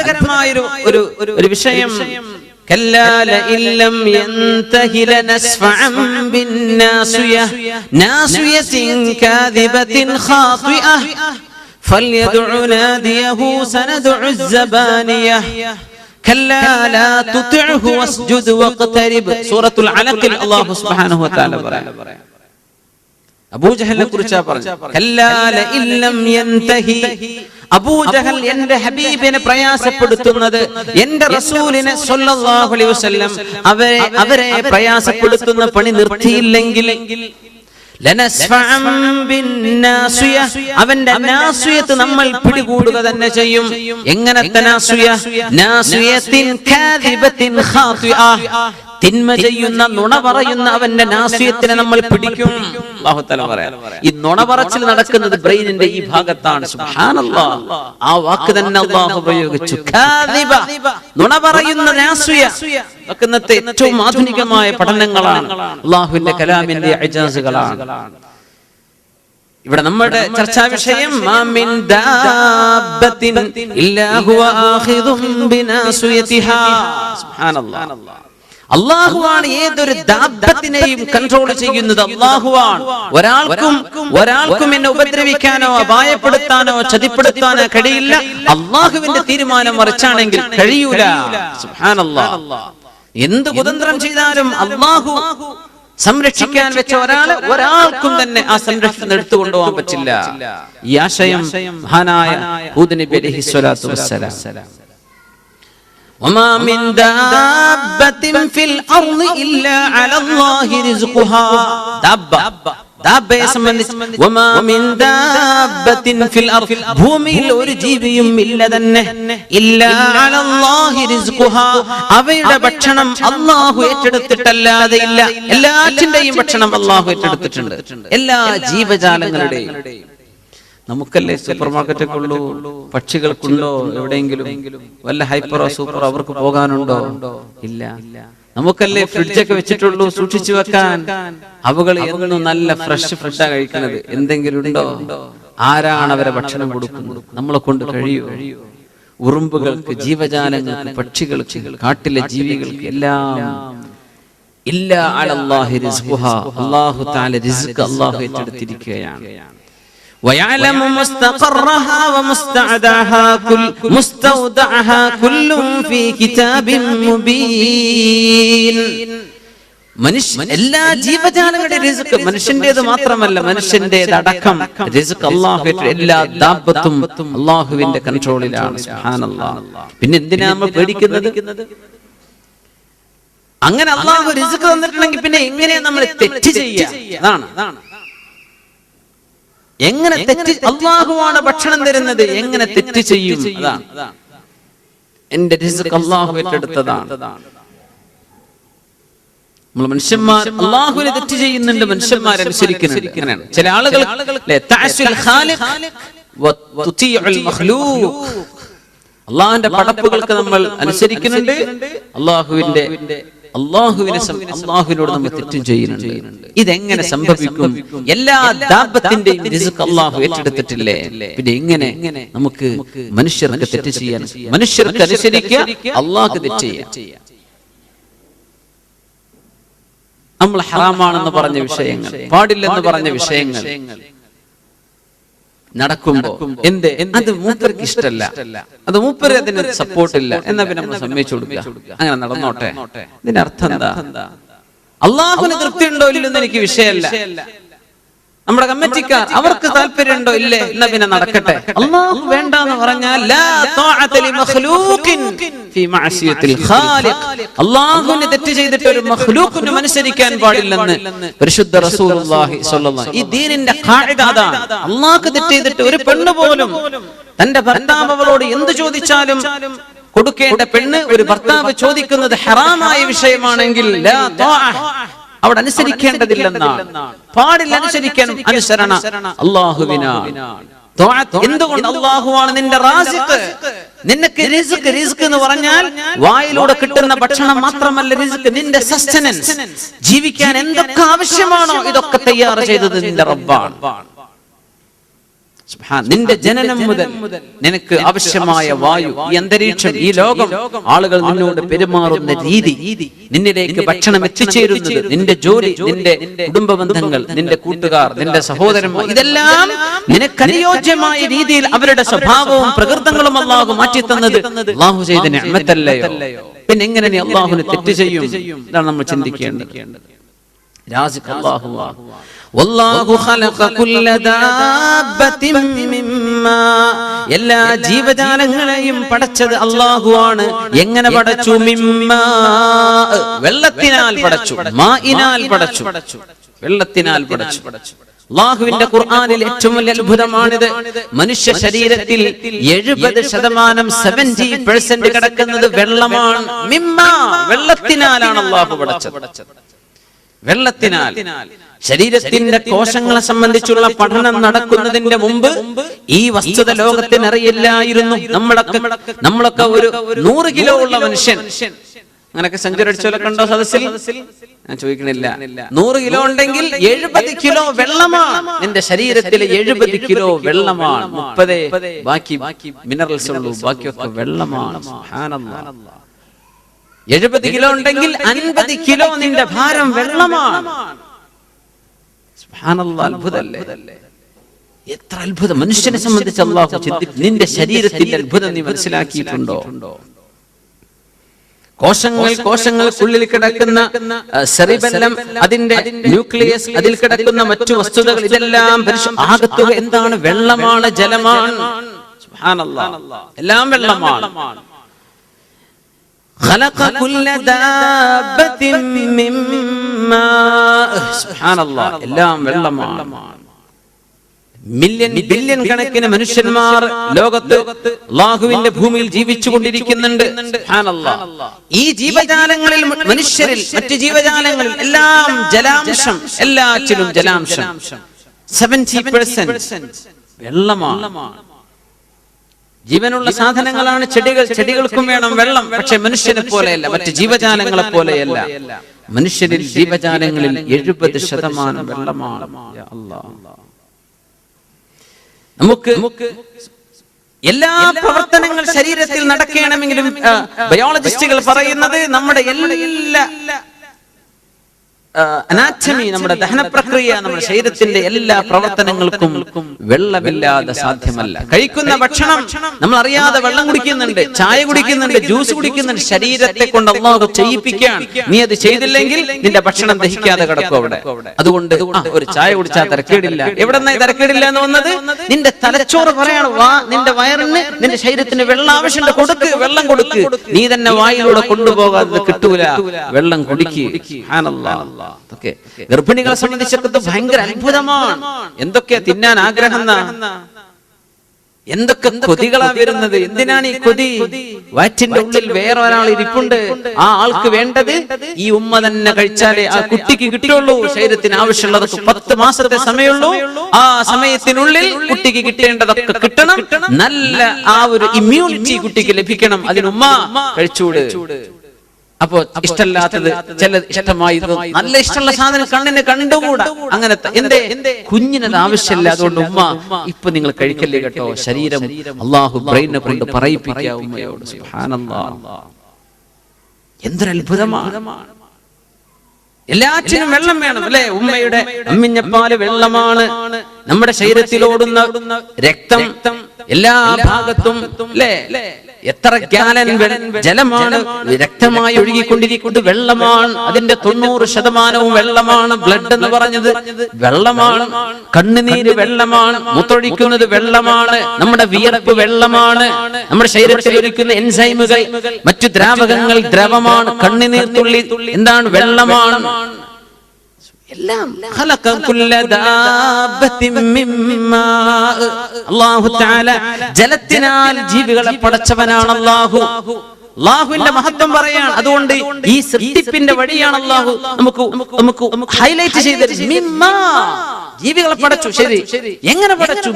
അത്ഭുതകരമായ ഒരു ഒരു വിഷയം كلا لئن لم ينته لنسفعا بالناصية ناصية كاذبة خاطئة فليدع ناديه سندع الزبانية كلا لا تطعه واسجد واقترب سورة العلق الله سبحانه وتعالى പറയാം അബൂജഹലിനെ കുറിച്ചാ പറഞ്ഞു അബൂജഹൽ എന്റെ ഹബീബിനെ പ്രയാസപ്പെടുത്തുന്നത് എന്റെ റസൂലിനെ സ്വല്ലല്ലാഹു അലൈഹി വസല്ലം അവരെ അവരെ പ്രയാസപ്പെടുത്തുന്ന പണി നിർത്തിയില്ലെങ്കിൽ. അവന്റെ നാസിയത്ത് നമ്മൾ പിടികൂടുക തന്നെ ചെയ്യും. എങ്ങനത്തെ നാസിയ? നാസിയത്തിൻ. തിന്മ ചെയ്യുന്ന നുണ പറയുന്ന അവന്റെ നാസിയത്തിനെ നമ്മൾ പിടിക്കും. തആല പറയാം. ഈ നുണ പറച്ചിൽ നടക്കുന്നത് ബ്രെയിനിന്റെ ഈ ഭാഗത്താണ്. ആ വാക്ക് തന്നെ അല്ലാഹു ഉപയോഗിച്ചു. നുണ പറയുന്ന നാസിയ. ഒക്കെ ഇന്നത്തെ ഏറ്റവും ആധുനികമായ പഠനങ്ങളാണ്. അള്ളാഹുവിന്റെ കലാമിന്റെ അജാസുകളാണ്. ഇവിടെ നമ്മുടെ ചർച്ചാ വിഷയം മാ മിൻ ദാബത്തിൻ ഇല്ലാ ആഖിദും ബിനാസിയതിഹാ സുബ്ഹാനല്ലാഹ് അള്ളാഹുവാണ് ഏതൊരു ദാബത്തിനെയും കൺട്രോൾ ചെയ്യുന്നത്? അള്ളാഹുവാണ്. ഒരാൾക്കും ഒരാൾക്കും എന്നെ ഉപദ്രവിക്കാനോ അപായപ്പെടുത്താനോ ചതിപ്പെടുത്താനോ കഴിയില്ല. അള്ളാഹുവിന്റെ തീരുമാനം മറിച്ചാണെങ്കിൽ കഴിയൂല. എന്ത് കുതന്ത്രം ചെയ്താലും അള്ളാഹു സംരക്ഷിക്കാൻ വെച്ച ഒരാൾ ഒരാൾക്കും തന്നെ ആ സംരക്ഷണം എടുത്തു കൊണ്ടുപോകാൻ പറ്റില്ല. ഈ ആശയം മഹാനായ وما من دابة في الأرض إلا على الله رزقها دابة ദാബയെ സംബന്ധിച്ച് വമാ മിൻ ദാബത്തിൻ ഫിൽ അർദ് ഭൂമിയിൽ ഒരു ജീവിയും ഇല്ല തന്നെ ഇല്ലാ അലല്ലാഹി റിസ്ഖുഹാ അവയുടെ ഭക്ഷണം അല്ലാഹു ഏറ്റെടുത്തിട്ടല്ലാതെ ഇല്ല എല്ലാറ്റിന്റെയും ഭക്ഷണം അല്ലാഹു ഏറ്റെടുത്തിട്ടുണ്ട് എല്ലാ ജീവജാലങ്ങളുടെയും നമുക്കല്ലേ സൂപ്പർ മാർക്കറ്റൊക്കെ ഉള്ളൂ പക്ഷികൾക്കുണ്ടോ എവിടെയെങ്കിലും? വല്ല ഹൈപ്പറോ സൂപ്പറോ അവർക്ക് പോകാനുണ്ടോ? ഇല്ല. നമുക്കല്ലേ ഫ്രിഡ്ജൊക്കെ വെച്ചിട്ടുള്ളൂ സൂക്ഷിച്ചു വെക്കാൻ. അവകൾ എന്നും നല്ല ഫ്രഷ് ഫ്രഷാ കഴിക്കുന്നത് എന്തെങ്കിലും ഉണ്ടോ? ആരാണ് അവരെ ഭക്ഷണം കൊടുക്കുന്നത്? നമ്മളെ കൊണ്ട് കഴിയൂ ഉറുമ്പുകൾക്ക് ജീവജാലങ്ങൾക്ക് പക്ഷികൾക്ക് കാട്ടിലെ ജീവികൾക്ക് എല്ലാം. ഇല്ല അള്ളാഹു അള്ളാഹു തആല റിസ്ക് അല്ലാഹു ഏറ്റെടുത്തിരിക്കുകയാണ്. ويعلم مستقرها ومستودعها كل مستودعها كل في كتاب مبين മനുഷ്യ എല്ലാ ജീവജാലങ്ങളുടെയും റിസ്ക് മനുഷ്യന്റേത് മാത്രമല്ല മനുഷ്യന്റേത് അടക്കം റിസ്ക് അള്ളാഹു എല്ലാ ദാബത്തും അള്ളാഹുവിന്റെ കൺട്രോളിലാണ് സുബ്ഹാനല്ലാഹ്. പിന്നെ എന്തിനാ നമ്മൾ പേടിക്കുന്നത് അങ്ങനെ അള്ളാഹു റിസ്ക് തന്നിട്ടുണ്ടെങ്കിൽ പിന്നെ എങ്ങനെയാ നമ്മൾ തെറ്റ് ചെയ്യുക അതാണ് അതാണ് എങ്ങനെ തെറ്റ് അള്ളാഹുവാണ് ഭക്ഷണം തരുന്നത്? എങ്ങനെ തെറ്റ് ചെയ്യും? അതാണ് എന്റെ റിസ്ക് അള്ളാഹു ഏറ്റെടുത്തതാണ്. നമ്മൾ മനുഷ്യന്മാർ അള്ളാഹുവിനെ തെറ്റ് ചെയ്യുന്നുണ്ട് മനുഷ്യന്മാരെ അനുസരിക്കുന്നുണ്ട് അങ്ങനെയാണ്. ചില ആളുകൾ. അള്ളാഹുവിന്റെ പടപ്പുകൾക്ക് നമ്മൾ അനുസരിക്കുന്നുണ്ട്. അള്ളാഹുവിന്റെ അള്ളാഹുവിനെ അള്ളാഹുവിനോട് നമ്മൾ തെറ്റും ചെയ്യുന്നുണ്ട്. ഇതെങ്ങനെ സംഭവിക്കും? എല്ലാ ദാപത്തിന്റെയും അള്ളാഹു ഏറ്റെടുത്തിട്ടില്ലേ? പിന്നെ എങ്ങനെ നമുക്ക് മനുഷ്യർക്ക് തെറ്റ് ചെയ്യാൻ മനുഷ്യർക്ക് അനുസരിക്കുക അള്ളാഹ് തെറ്റ് ചെയ്യാം. നമ്മൾ ഹറാമാണെന്ന് പറഞ്ഞ വിഷയങ്ങൾ പാടില്ലെന്ന് പറഞ്ഞ വിഷയങ്ങൾ. നടക്കുമ്പോ എന്ത്? അത് മൂപ്പർക്ക് ഇഷ്ടല്ല. അത് മൂപ്പര് അതിന് സപ്പോർട്ടില്ല എന്നാ പിന്നെ നമ്മൾ സമ്മതിച്ചു കൊടുക്കുക അങ്ങനെ നടന്നോട്ടെ? ഇതിന്റെ ഇതിനർത്ഥം എന്താ? അള്ളാഹുവിന് തൃപ്തി ഉണ്ടോ ഇല്ലെന്ന് എനിക്ക് വിഷയമല്ല. നമ്മുടെ കമ്മിറ്റിക്കാർ അവർക്ക് താല്പര്യമുണ്ടോ? ഇല്ലേ? എന്നാ പിന്നെ നടക്കട്ടെ. അള്ളാഹു വേണ്ട എന്ന് പറഞ്ഞാൽ അള്ളാഹുവിനെ തെറ്റ് ചെയ്തിട്ട് ഒരു മഖ്ലൂഖിനും അനുസരിക്കാൻ പാടില്ലെന്ന് പരിശുദ്ധ റസൂലുള്ളാഹി സ്വല്ലല്ലാഹു ഈ ദീനിന്റെ ഖാഇദ അതാണ്. അള്ളാഹ്ക്ക് തെറ്റ് ചെയ്തിട്ട് ഒരു പെണ്ണ് പോലും തന്റെ ഭർത്താവ് അവളോട് എന്ത് ചോദിച്ചാലും കൊടുക്കേണ്ട പെണ്ണ് ഒരു ഭർത്താവ് ചോദിക്കുന്നത് ഹറാമായ വിഷയമാണെങ്കിൽ അവിടെ അനുസരിക്കേണ്ടതില്ലെന്നാണ്. പാടില്ല അനുസരിക്കാൻ അനുസരണ അള്ളാഹുവിനാണ്. എന്തുകൊണ്ട് അള്ളാഹുവാണ് നിന്റെ റാസിഖ്? നിനക്ക് റിസ്ക് റിസ്ക് എന്ന് പറഞ്ഞാൽ വായിലൂടെ കിട്ടുന്ന ഭക്ഷണം മാത്രമല്ല റിസ്ക് നിന്റെ സസ്റ്റനൻസ്. ജീവിക്കാൻ എന്തൊക്കെ ആവശ്യമാണോ? ഇതൊക്കെ തയ്യാർ ചെയ്തത് നിന്റെ റബ്ബാണ്. നിന്റെ ജനനം മുതൽ നിനക്ക് ആവശ്യമായ വായു ഈ അന്തരീക്ഷം ഈ ലോകം ആളുകൾ നിന്നോട് പെരുമാറുന്ന രീതി നിന്നിലേക്ക് ഭക്ഷണം എത്തിച്ചേരുന്നത് നിന്റെ ജോലി നിന്റെ കുടുംബ ബന്ധങ്ങൾ നിന്റെ കൂട്ടുകാർ നിന്റെ സഹോദരന്മാർ ഇതെല്ലാം നിനക്ക് അനുയോജ്യമായ രീതിയിൽ അവരുടെ സ്വഭാവവും പ്രകൃതങ്ങളും അള്ളാഹു മാറ്റിത്തന്നത് അള്ളാഹു ചെയ്ത ഞമ്മത്തല്ലയോ പിന്നെ എങ്ങനെ നീ അള്ളാഹുവിന് തെറ്റ് ചെയ്യും? ഇതാണ് നമ്മൾ ചിന്തിക്കേണ്ടത്. രാജ് അല്ലാഹു വല്ലാഹു ഖലഖ കുല്ല ദാബത്തിൻ മിമ്മാ. എല്ലാ ജീവജാലങ്ങളെയും പടച്ചത് അല്ലാഹുവാണ് എങ്ങനെ പടച്ചു? മിമ്മാ. വെള്ളത്തിനാൽ പടച്ചു. മാഇനാൽ പടച്ചു. വെള്ളത്തിനാൽ പടച്ചു. അള്ളാഹുവിന്റെ ഖുർആനിൽ ഏറ്റവും വലിയ അത്ഭുതമാണിത്. മനുഷ്യ ശരീരത്തിൽ എഴുപത് ശതമാനം സെവന്റി പെർസെന്റ് കിടക്കുന്നത് വെള്ളമാണ്. മിമ്മ. വെള്ളത്തിനാലാണ് അള്ളാഹു പടച്ചത്. വെള്ളത്തിനാൽ. ശരീരത്തിന്റെ കോശങ്ങളെ സംബന്ധിച്ചുള്ള പഠനം നടക്കുന്നതിന്റെ മുമ്പ് ഈ വസ്തുത ലോകത്തിന് അറിയില്ലായിരുന്നു നമ്മളൊക്കെ നമ്മളൊക്കെ ഒരു നൂറ് കിലോ ഉള്ള മനുഷ്യൻ. അങ്ങനൊക്കെ സെഞ്ചുറി അടിച്ചോലൊക്കെ ഉണ്ടോ സദസ്സിൽ? ഞാൻ ചോദിക്കണില്ല. നൂറ് കിലോ ഉണ്ടെങ്കിൽ എഴുപത് കിലോ വെള്ളമാണ്. നിന്റെ ശരീരത്തിൽ എഴുപത് കിലോ വെള്ളമാണ്. മുപ്പത് ബാക്കി മിനറൽസ് ഉള്ളൂ. ബാക്കിയൊക്കെ വെള്ളമാണ്. എഴുപത് കിലോ ഉണ്ടെങ്കിൽ അൻപത് കിലോ നിന്റെ ഭാരം വെള്ളമാണ്. സുബ്ഹാനല്ലാഹ്, അത്ഭുതമല്ലേ എത്ര അത്ഭുതം മനുഷ്യനെ സംബന്ധിച്ച് അള്ളാഹു ചിന്തി നിന്റെ ശരീരത്തിന്റെ അത്ഭുതം നീ മനസ്സിലാക്കിയിട്ടുണ്ടോ കോശങ്ങൾ കോശങ്ങൾക്കുള്ളിൽ കിടക്കുന്ന സെറിബെല്ലം അതിന്റെ ന്യൂക്ലിയസ് അതിൽ കിടക്കുന്ന മറ്റു വസ്തുതകൾ ഇതെല്ലാം പരിശു- ആകത്തുക എന്താണ് വെള്ളമാണ് ജലമാണ് സുബ്ഹാനല്ലാഹ്. എല്ലാം വെള്ളമാണ് خلق كل دابة من ماء سبحان الله എല്ലാം വെള്ളമാണ്. മില്യൺ ബില്യൺ കണക്കിന് മനുഷ്യന്മാർ ലോകത്ത് അള്ളാഹുവിന്റെ ഭൂമിയിൽ ജീവിച്ചു കൊണ്ടിരിക്കുന്നുണ്ട് ഈ ജീവജാലങ്ങളിൽ മനുഷ്യരിൽ മറ്റ് ജീവജാലങ്ങളിൽ എല്ലാം ജലാംശം എല്ലാറ്റിലും ജലാംശം. സെവന്റി വെള്ളമാണ്. ജീവനുള്ള സാധനങ്ങളാണ് ചെടികൾ. ചെടികൾക്കും വേണം വെള്ളം. പക്ഷെ മനുഷ്യനെ പോലെയല്ല. മറ്റ് ജീവജാലങ്ങളെ പോലെയല്ല. മനുഷ്യരിൽ ജീവജാലങ്ങളിൽ എഴുപത് ശതമാനം വെള്ളമാണ്. നമുക്ക് എല്ലാ പ്രവർത്തനങ്ങൾ ശരീരത്തിൽ നടക്കണമെങ്കിലും ബയോളജിസ്റ്റുകൾ പറയുന്നത് നമ്മുടെ എല്ലാ അനാറ്റമി നമ്മുടെ ദഹന പ്രക്രിയ നമ്മുടെ ശരീരത്തിന്റെ എല്ലാ പ്രവർത്തനങ്ങൾക്കും വെള്ളമില്ലാതെ സാധ്യമല്ല. കഴിക്കുന്ന ഭക്ഷണം നമ്മൾ അറിയാതെ വെള്ളം കുടിക്കുന്നുണ്ട്. ചായ കുടിക്കുന്നുണ്ട്. ജ്യൂസ് കുടിക്കുന്നുണ്ട്. ശരീരത്തെ കൊണ്ട് അള്ളാഹു ചെയ്യിപ്പിക്കാൻ നീ അത് ചെയ്തില്ലെങ്കിൽ നിന്റെ ഭക്ഷണം ദഹിക്കാതെ കിടക്കും അവിടെ. അതുകൊണ്ട് ഒരു ചായ കുടിച്ചാൽ തിരക്കേടില്ല. എവിടെ നിന്നായി തിരക്കേടില്ല എന്ന് വന്നത്? നിന്റെ തലച്ചോറ് പറയാണ് വാ നിന്റെ വയറിന് നിന്റെ ശരീരത്തിന് വെള്ളം ആവശ്യമുണ്ട്. കൊടുക്ക് വെള്ളം കൊടുക്ക്. നീ തന്നെ വായിലൂടെ കൊണ്ടുപോകാതെ കിട്ടൂല. വെള്ളം കുടിക്ക്. ഇതൊക്കെ ഗർഭിണികളെ സംബന്ധിച്ചൊക്കെ ഭയങ്കര അത്ഭുതമാണ്. എന്തൊക്കെ തിന്നാൻ ആഗ്രഹം എന്തൊക്കെ കൊതികളാ വരുന്നത്? എന്തിനാണ് ഈ കൊതി? വയറ്റിന്റെ ഉള്ളിൽ വേറെ ഒരാൾ ഇരിപ്പുണ്ട്. ആ ആൾക്ക് വേണ്ടത് ഈ ഉമ്മ തന്നെ കഴിച്ചാലേ ആ കുട്ടിക്ക് കിട്ടുള്ളൂ ശരീരത്തിന് ആവശ്യമുള്ളതൊക്കെ പത്ത് മാസത്തെ സമയമുള്ളൂ. ആ സമയത്തിനുള്ളിൽ കുട്ടിക്ക് കിട്ടേണ്ടതൊക്കെ കിട്ടണം. നല്ല ആ ഒരു ഇമ്മ്യൂണിറ്റി കുട്ടിക്ക് ലഭിക്കണം. അതിനുമ്മ കഴിച്ചൂട് അപ്പോ ഇഷ്ടമല്ലാത്തത് ചില ഇഷ്ടമായി നല്ല ഇഷ്ടമുള്ള സാധനം കണ്ണിന് കണ്ടുകൂടാ അങ്ങനെ എന്തേ? കുഞ്ഞിനത് ആവശ്യമില്ല. അതുകൊണ്ട് ഉമ്മ ഇപ്പൊ നിങ്ങൾ കഴിക്കല്ലേ കേട്ടോ? ശരീരം അള്ളാഹു ബ്രെയിനെ കൊണ്ട് പറയിപ്പിക്കുക ഉമ്മയോട്. സുബ്ഹാനല്ലാഹ്. എന്തൊരു അത്ഭുതമാണ് എല്ലാറ്റിനും വെള്ളം വേണം അല്ലെ? ഉമ്മയുടെ അമ്മിഞ്ഞപ്പാൽ വെള്ളമാണ് നമ്മുടെ ശരീരത്തിൽ ഓടുന്ന രക്തം എല്ലാ ഭാഗത്തും അല്ലേ? എത്ര ഗ്യാലൻ ജലമാണ് രക്തമായി ഒഴുകിക്കൊണ്ടിരിക്കുന്നത്. വെള്ളമാണ്. അതിന്റെ തൊണ്ണൂറ് ശതമാനവും വെള്ളമാണ്. ബ്ലഡ് എന്ന് പറഞ്ഞത് വെള്ളമാണ്. കണ്ണുനീര് വെള്ളമാണ്. മുത്തൊഴിക്കുന്നത് വെള്ളമാണ്. നമ്മുടെ വിയർപ്പ് വെള്ളമാണ്. നമ്മുടെ ശരീരത്തിൽ ഒഴിക്കുന്ന എൻസൈമുകൾ മറ്റു ദ്രാവകങ്ങൾ ദ്രവമാണ്. കണ്ണുനീർ തുള്ളി എന്താണ് വെള്ളമാണ്? എല്ലാം ജലത്തിനാൽ ജീവികളെ പടച്ചവനാണ് അള്ളാഹു അള്ളാഹുവിന്റെ മഹത്വം പറയാണ് അതുകൊണ്ട് ഈ സൃഷ്ടിപ്പിന്റെ വഴിയാണ് അള്ളാഹു നമുക്ക് നമുക്ക് ഹൈലൈറ്റ് ചെയ്തത് മിമ്മാ. ജീവികളെ പടച്ചു. ശരി. എങ്ങനെ പടച്ചു?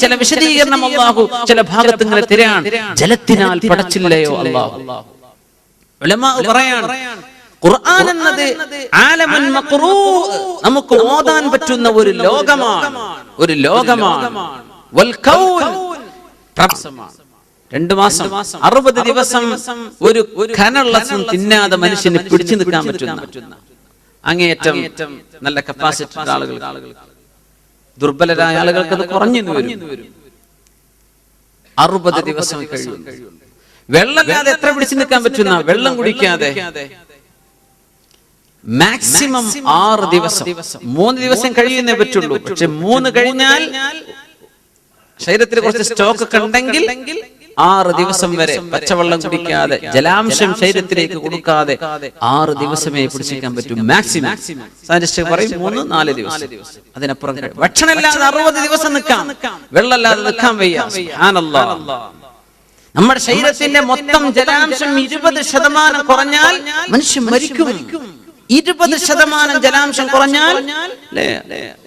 ചില വിശദീകരണം അള്ളാഹു ചില ഭാഗത്ത് ഇങ്ങനെ തിരയാണ്. ജലത്തിനാൽ പടച്ചില്ലയോ അള്ളാഹു പറയാണ്. ഖുർആൻ എന്നത് ആലമുൻ മഖ്റൂ നമുക്ക് ഓതാൻ പറ്റുന്ന ഒരു ലോകമാണ്. ഒരു ലോകമാണ്. വൽ കൗൻ പ്രപഞ്ചമാണ്. രണ്ട് മാസം. അറുപത് ദിവസം ഒരു കനുള്ള തിന്നാതെ മനുഷ്യന് പിടിച്ചു നിൽക്കാൻ പറ്റുന്ന. അങ്ങേയറ്റം നല്ല കപ്പാസിറ്റി ആളുകൾ ദുർബലരായ ആളുകൾക്ക് അത് കുറഞ്ഞു വരും. അറുപത് ദിവസം കഴിയും വെള്ളമില്ലാതെ എത്ര പിടിച്ചു നിൽക്കാൻ പറ്റുന്ന വെള്ളം കുടിക്കാതെ. മാക്സിമം ആറ് ദിവസം. മൂന്ന് ദിവസം കഴിയുന്നേ പറ്റുള്ളൂ. പക്ഷെ മൂന്ന് കഴിഞ്ഞാൽ ശരീരത്തിൽ കുറച്ച് സ്റ്റോക്ക് ഒക്കെ ഉണ്ടെങ്കിൽ ആറ് ദിവസം വരെ പച്ചവെള്ളം കുടിക്കാതെ ജലാംശം ശരീരത്തിലേക്ക് കൊടുക്കാതെ ആറ് ദിവസമേ പിടിച്ചിരിക്കാൻ പറ്റൂ. മാക്സിമം സയന്റിസ്റ്റ് പറയും മൂന്ന് നാല് ദിവസം. അതിനപ്പുറം ഭക്ഷണം ഭക്ഷണമില്ലാതെ അറുപത് ദിവസം നിൽക്കാം. വെള്ളമില്ലാതെ നിൽക്കാൻ വയ്യ. നമ്മുടെ ശരീരത്തിന്റെ മൊത്തം ജലാംശം ഇരുപത് ശതമാനം കുറഞ്ഞാൽ മനുഷ്യൻ മരിക്കും. ഇരുപത് ശതമാനം ജലാംശം കുറഞ്ഞാൽ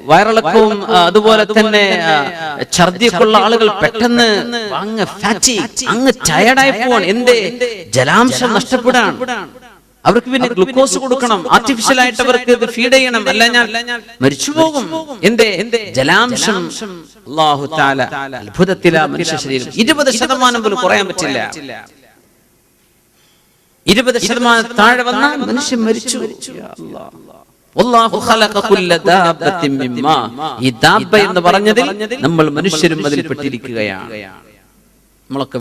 വയറിളക്കവും അതുപോലെ തന്നെ ഛർദിയൊക്കെയുള്ള ആളുകൾ പെട്ടെന്ന് അങ്ങ് ഫാറ്റി അങ്ങ് ടയർഡായി പോവാണ് എന്തേ ജലാംശം നഷ്ടപ്പെടാൻ. അവർക്ക് പിന്നെ ഗ്ലൂക്കോസ് കൊടുക്കണം. ആർട്ടിഫിഷ്യൽ ആയിട്ട് അവർക്ക് ഇത് ഫീഡ് ചെയ്യണം. അല്ല ഞാൻ മരിച്ചു പോകും. എന്തേ ജലാംശം അള്ളാഹു താല അത്ഭുതത്തിലാ മനുഷ്യ ശരീരം. ഇരുപത് ശതമാനം പോലും കുറയാൻ പറ്റില്ല. ഇരുപത് ശതമാനം താഴെ വന്നാൽ മനുഷ്യൻ മരിച്ചു. ഈ ദാബ എന്ന് പറഞ്ഞതിൽ നമ്മൾ മനുഷ്യരും അതിൽപ്പെട്ടിരിക്കുകയാണ് നമ്മളൊക്കെ